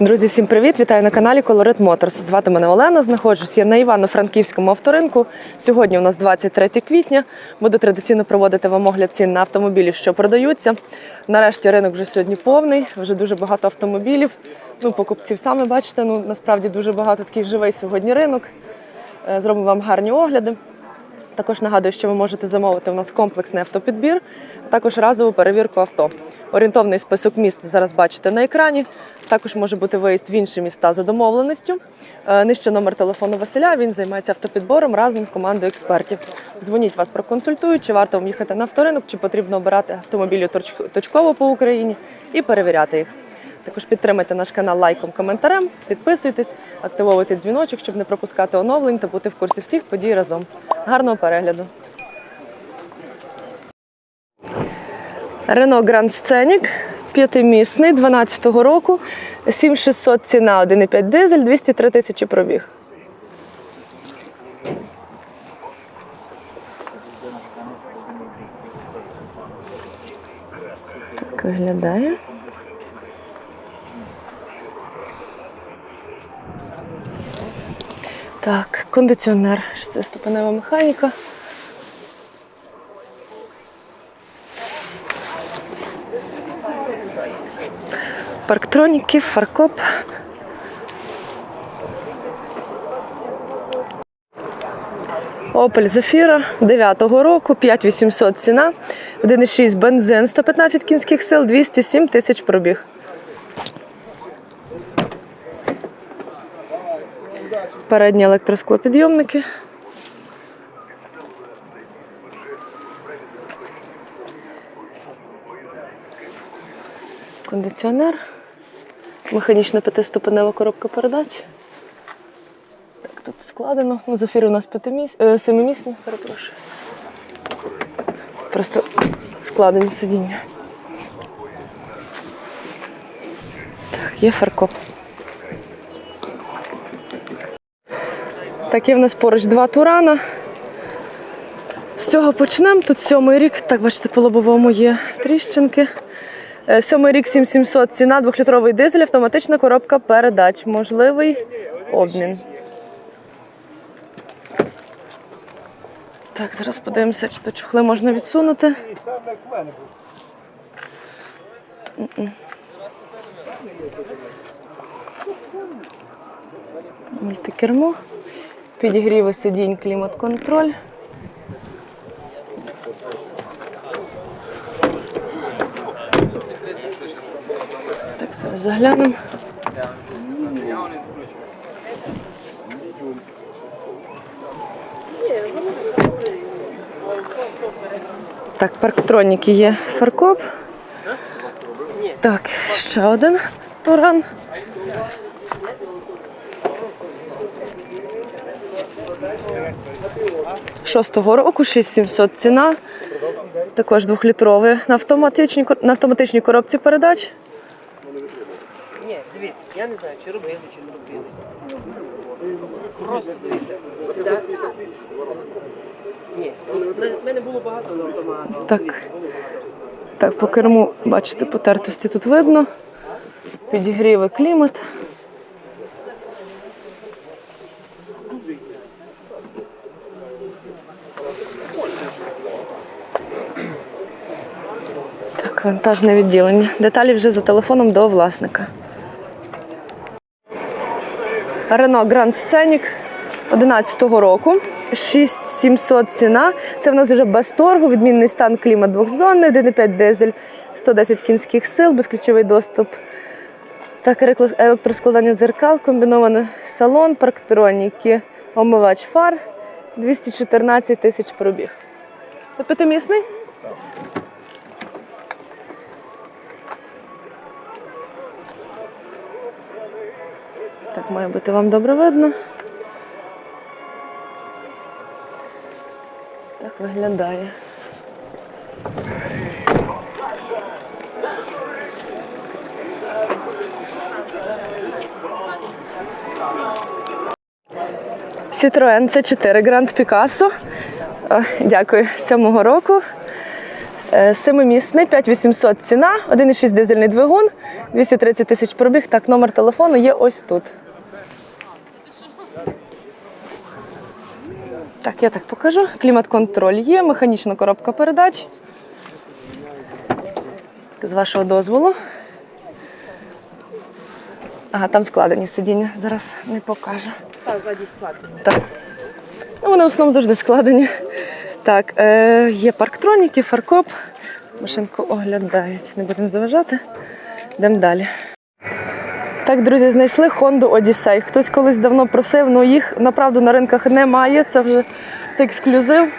Друзі, всім привіт! Вітаю на каналі Colorit Motors. Звати мене Олена. Знаходжусь я на Івано-Франківському авторинку. Сьогодні у нас 23 квітня. Буду традиційно проводити вам огляд цін на автомобілі, що продаються. Нарешті ринок вже сьогодні повний, вже дуже багато автомобілів. Ну, покупців самі бачите, ну насправді дуже багато такий живий сьогодні ринок. Е, Зробимо вам гарні огляди. Також нагадую, що ви можете замовити у нас комплексний автопідбір, також разову перевірку авто. Орієнтовний список міст зараз бачите на екрані. Також може бути виїзд в інші міста за домовленістю. Е, Нижче номер телефону Василя. Він займається автопідбором разом з командою експертів. Дзвоніть вас проконсультують, чи варто вам їхати на авторинок, чи потрібно обирати автомобілі точ- точково по Україні і перевіряти їх. Також підтримайте наш канал лайком, коментарем, підписуйтесь, активовуйте дзвіночок, щоб не пропускати оновлень та бути в курсі всіх подій разом. Гарного перегляду! Рено Гранд Сценік, п'ятимісний, 12-го року, 7600 ціна, 1,5 дизель, 203 тисячі пробіг. Так виглядає. Так, кондиціонер, шестиступенева механіка. Парктроніки, фаркоп. Opel Zafira 9-го року, 5800 ціна, 1,6 бензин, 115 кінських сил, 207 тисяч пробіг. Передні електросклопідйомники. Кондиціонер. Механічна п'ятиступенева коробка передач. Так, тут складено. Ну, Зафір у нас е, семимісний, перепрошую. Просто складені сидіння. Так, є фаркоп. Так, є в нас поруч два турана. З цього почнемо. Тут сьомий рік. Так, бачите, по лобовому є тріщинки. Е, Сьомий рік 7700 ціна, двохлітровий дизель, автоматична коробка передач. Можливий обмін. Так, зараз подивимося, чи то чухли можна відсунути. М-м. Мультикермо, підігріви сидінь, клімат-контроль. Так, зараз заглянемо. Так, парктроніки є фаркоп. Так, ще один туран. Шостого року 6700 ціна. Також двохлітровий на автоматичній, на автоматичній коробці передач. Ні, дивись, я не знаю, чи робили, чи не робили. Просто. Ні, в мене було багато автоматів. Так. Так, по керму, бачите, потертості тут видно. Підігріви клімат. Вантажне відділення. Деталі вже за телефоном до власника. Рено Гранд Сценік 11-го року. 6700 ціна. Це в нас вже без торгу, відмінний стан клімат двохзонний, 1,5 дизель, 110 кінських сил, безключовий доступ. Так, електроскладання дзеркал, комбінований салон, парктроніки, омивач фар, 214 тисяч пробіг. П'ятимісний? Так, має бути вам добре видно. Так виглядає. Citroen C4 Grand Picasso. О, Дякую, сьомого року. Е, Семимісний, 5800 ціна, 1,6 дизельний двигун, 230 тисяч пробіг. Так, номер телефону є ось тут. Так, я так покажу. Клімат-контроль є, механічна коробка передач. З вашого дозволу. Ага, там складені сидіння. Зараз не покажу. Та ззаді складено. Так. Ну, вони в основному завжди складені. Так, е, є парктроніки, фаркоп. Машинку оглядають. Не будемо заважати. Йдемо далі. Так, друзі, знайшли Honda Odyssey. Хтось колись давно просив, але їх направду на ринках немає. Це вже це ексклюзив.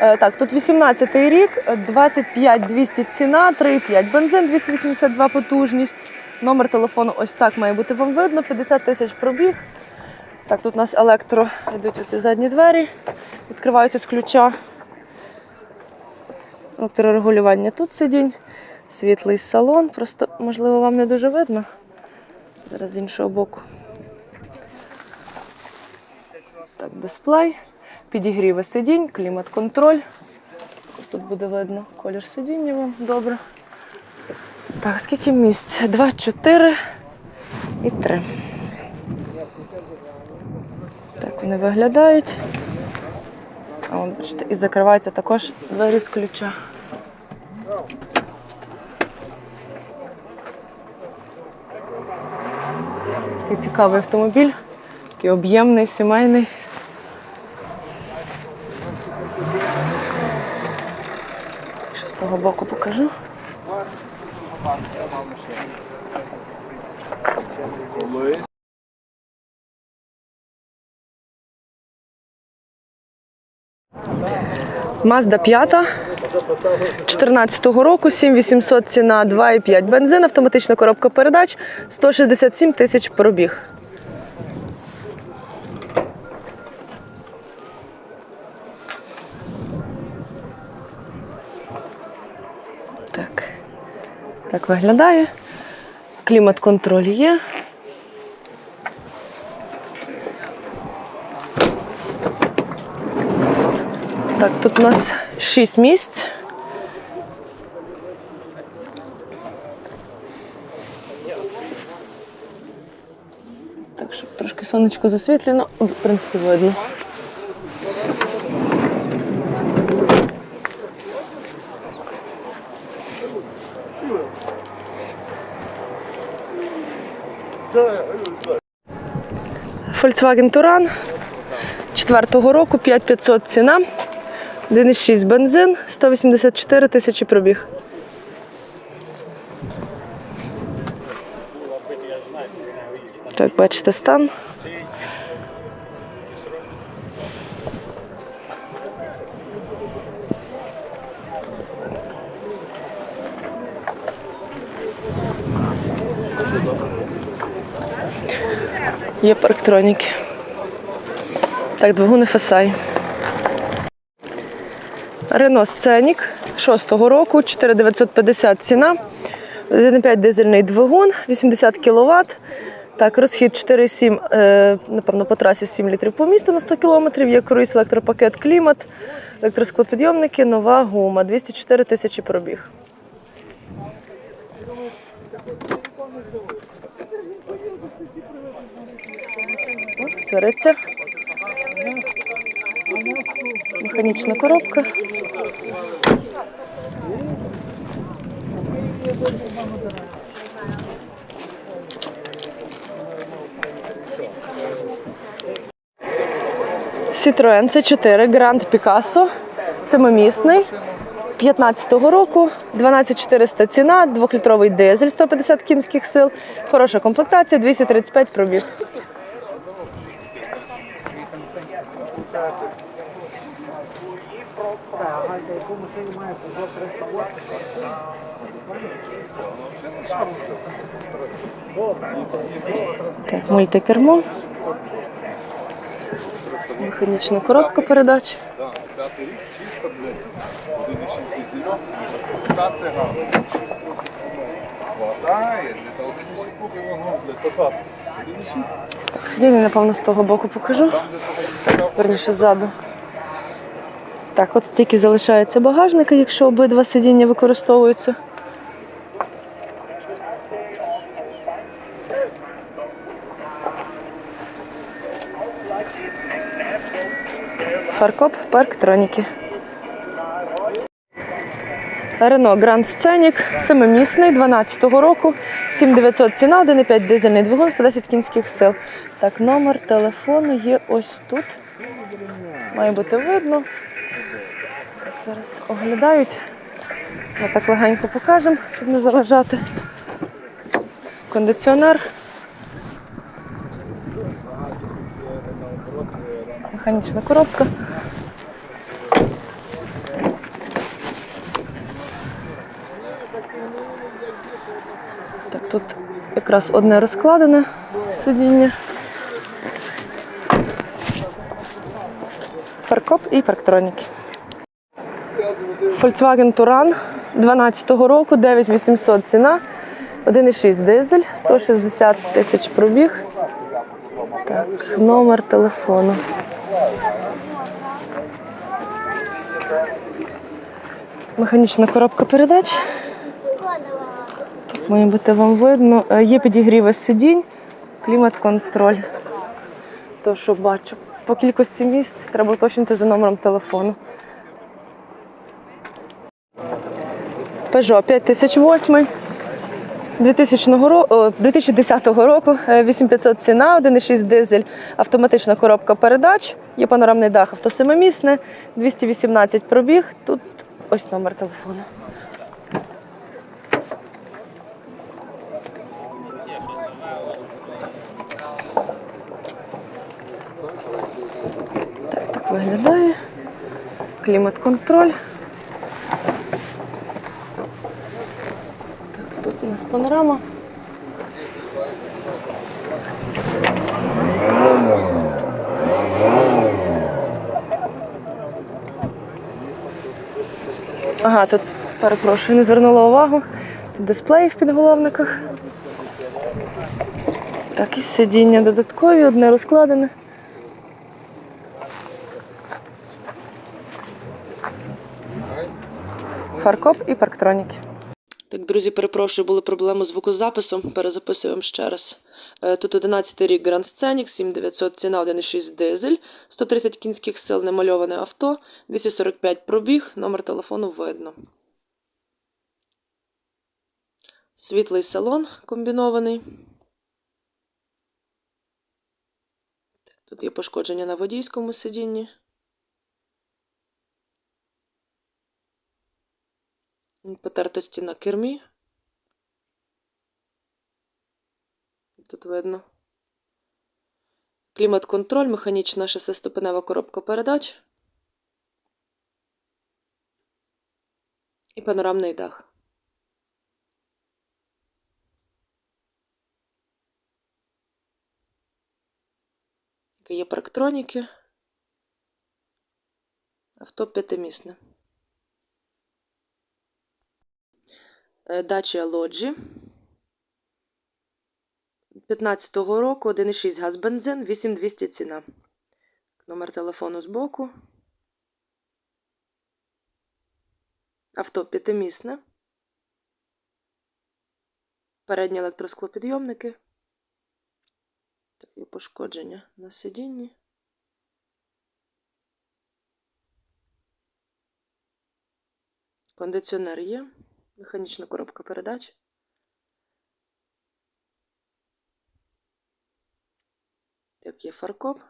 Е, Так, тут 18-й рік, 25 200 ціна, 3,5 бензин, 282 потужність. Номер телефону ось так має бути вам видно, 50 тисяч пробіг. Так, тут у нас електро йдуть оці задні двері, відкриваються з ключа. Електрорегулювання тут сидінь, світлий салон, просто, можливо, вам не дуже видно. Зараз з іншого боку. Так, дисплей, підігріви сидінь, клімат-контроль. Ось тут буде видно колір сидіння вам добре. Так, скільки місць? Два, чотири і три. Так вони виглядають. А бачите, і закриваються також двері з ключа. Такий цікавий автомобіль, такий об'ємний, сімейний. Ще з того боку покажу. Mazda 5 14-го року, 7800 ціна, 2,5 бензин, автоматична коробка передач, 167 тисяч пробіг. Так. Так виглядає. Клімат-контроль є. Так, тут у нас 6 місць. Так, щоб трошки сонечко засвітлено, в принципі, видно. Volkswagen Touran 4-го року, 5500 ціна. 1,6 бензин, 184 тисячі пробіг. Так, бачите стан. Є парктроніки. Так, двигун FSI. Рено Сценік 6-го року, 4950 ціна. 1,5 дизельний двигун, 80 кВт. Так, розхід 4,7, е, напевно, по трасі 7 літрів по місту на 100 км. Є круїз, електропакет, клімат, електросклопідйомники, нова гума, 204 тисячі пробіг. Свариться. Механічна коробка. Citroen C4 Grand Picasso, семимісний, 15-го року, 12400 ціна, 2-літровий дизель, 150 кінських сил, хороша комплектація, 235 пробіг. Так, мультикермо. Механічна коробка передач. Сидіння, напевно, з того боку покажу. Верніше ззаду. Так, от тільки залишаються багажники, якщо обидва сидіння використовуються. Фаркоп парктроніки. Рено Гранд Сценік, семимісний, 12-го року, 7900 ціна, 1,5 дизельний двигун, 110 кінських сил. Так, номер телефону є ось тут. Має бути видно. Зараз оглядають. Ми так легенько покажемо, щоб не заважати. Кондиціонер. Механічна коробка. Так, тут якраз одне розкладене сидіння. Фаркоп і парктроніки. Volkswagen Touran 12-го року, 9800 ціна, 1,6 дизель, 160 тисяч пробіг. Так, номер телефону. Механічна коробка передач. Має бути вам видно. Е, Є підігріви сидінь, клімат-контроль. То, що бачу. По кількості місць треба уточнити за номером телефону. Peugeot 5008 2000 року, о, 2010 року, е, 8500 ціна, 1,6 дизель, автоматична коробка передач, є панорамний дах, авто семимісне, 218 пробіг. Тут ось номер телефону. Так, так виглядає. Клімат-контроль. Так, тут у нас панорама. Ага, тут перепрошую, не звернула увагу. Тут дисплей в підголовниках. Так, і сидіння додаткові, одне розкладене. Фаркоп і парктроніки. Так, друзі, перепрошую, були проблеми з звукозаписом. Перезаписуємо ще раз. Е, Тут 11 рік Grand Scenic, 7900 ціна, 1,6 дизель, 130 кінських сил, немальоване авто, 245 пробіг, номер телефону видно. Світлий салон комбінований. Тут є пошкодження на водійському сидінні. Потертості на кермі. Тут видно. Клімат-контроль, механічна шестиступенева коробка передач. І панорамний дах. Є парктроніки. Авто п'ятимісне. Е, Дача Лоджі. 15-го року 1,6 газ бензин, 8200 ціна. Номер телефону збоку. Авто п'ятимісне. Передні електросклопідйомники. Такі пошкодження на сидінні. Кондиціонер є. Механічна коробка передач. Так, є фаркоп.